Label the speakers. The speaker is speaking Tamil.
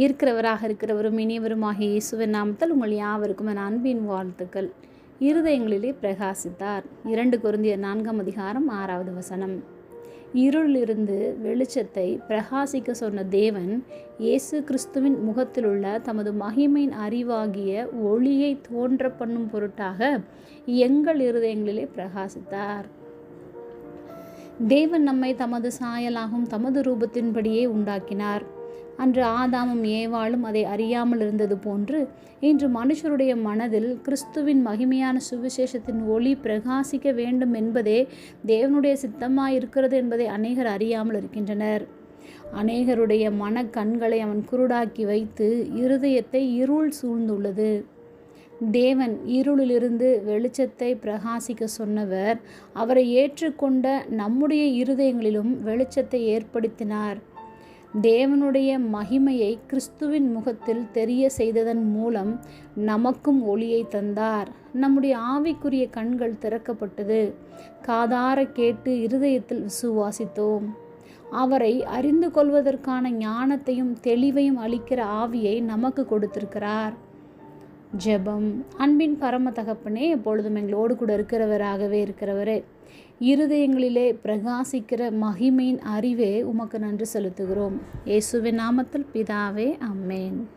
Speaker 1: இருக்கிறவராக இருக்கிறவரும் இனியவருமாகிய இயேசுவின் நாமத்தில் உங்கள் யாவருக்கும் என் அன்பின் வாழ்த்துக்கள். இருதயங்களிலே பிரகாசித்தார். இரண்டு குருந்திய நான்காம் அதிகாரம் ஆறாவது வசனம். இருளிலிருந்து வெளிச்சத்தை பிரகாசிக்க சொன்ன தேவன் இயேசு கிறிஸ்துவின் முகத்திலுள்ள தமது மகிமையின் அறிவாகிய ஒளியை தோன்ற பண்ணும் பொருட்டாக எங்கள் இருதயங்களிலே பிரகாசித்தார். தேவன் நம்மை தமது சாயலாகும் தமது ரூபத்தின்படியே உண்டாக்கினார். அன்று ஆதாமும் ஏவாளும் அதை அறியாமல் இருந்தது போன்று இன்று மனுஷருடைய மனதில் கிறிஸ்துவின் மகிமையான சுவிசேஷத்தின் ஒளி பிரகாசிக்க வேண்டும் என்பதே தேவனுடைய சித்தமாக இருக்கிறது என்பதை அநேகர் அறியாமல் இருக்கின்றனர். அநேகருடைய மன கண்களை அவன் குருடாக்கி வைத்து இருதயத்தை இருள் சூழ்ந்துள்ளது. தேவன் இருளிலிருந்து வெளிச்சத்தை பிரகாசிக்க சொன்னவர் அவரை ஏற்றுக்கொண்ட நம்முடைய இருதயங்களிலும் வெளிச்சத்தை ஏற்படுத்தினார். தேவனுடைய மகிமையை கிறிஸ்துவின் முகத்தில் தெரிய செய்ததன் மூலம் நமக்கும் ஒளியை தந்தார். நம்முடைய ஆவிக்குரிய கண்கள் திறக்கப்பட்டது. காதார கேட்டு இருதயத்தில் விசுவாசித்தோம். அவரை அறிந்து கொள்வதற்கான ஞானத்தையும் தெளிவையும் அளிக்கிற ஆவியை நமக்கு கொடுத்திருக்கிறார். ஜெபம் அன்பின் பரம தகப்பனே எப்பொழுதும் எங்களோடு கூட இருக்கிறவராகவே இருக்கிறவரே. இருதயங்களிலே பிரகாசிக்கிற மகிமையின் அறிவே உமக்கு நன்றி செலுத்துகிறோம். இயேசுவின் நாமத்தில் பிதாவே அம்மேன்